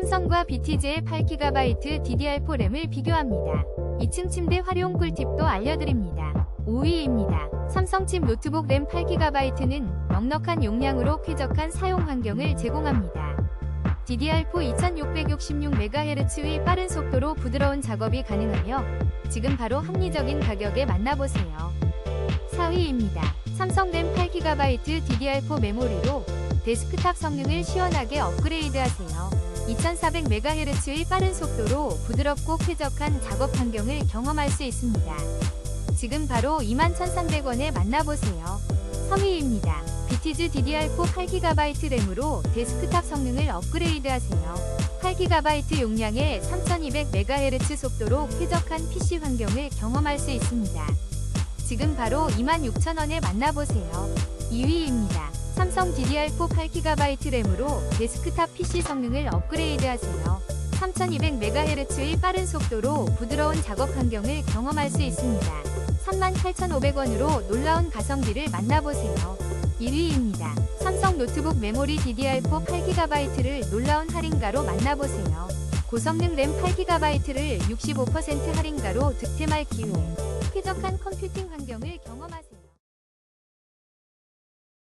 삼성과 BTG의 8GB DDR4 램을 비교합니다. 2층 침대 활용 꿀팁도 알려드립니다. 5위입니다. 삼성 칩 노트북 램 8GB는 넉넉한 용량으로 쾌적한 사용 환경을 제공합니다. DDR4 2666MHz의 빠른 속도로 부드러운 작업이 가능하며 지금 바로 합리적인 가격에 만나보세요. 4위입니다. 삼성 램 8GB DDR4 메모리로 데스크탑 성능을 시원하게 업그레이드하세요. 2400MHz의 빠른 속도로 부드럽고 쾌적한 작업 환경을 경험할 수 있습니다. 지금 바로 21,300원에 만나보세요. 3위입니다. 비티즈 DDR4 8GB 램으로 데스크탑 성능을 업그레이드하세요. 8GB 용량의 3200MHz 속도로 쾌적한 PC 환경을 경험할 수 있습니다. 지금 바로 26,000원에 만나보세요. 2위입니다. 삼성 DDR4 8GB 램으로 데스크탑 PC 성능을 업그레이드하세요. 3200MHz의 빠른 속도로 부드러운 작업 환경을 경험할 수 있습니다. 38,500원으로 놀라운 가성비를 만나보세요. 1위입니다. 삼성 노트북 메모리 DDR4 8GB를 놀라운 할인가로 만나보세요. 고성능 램 8GB를 65% 할인가로 득템할 기회. 쾌적한 컴퓨팅 환경을 경험하세요.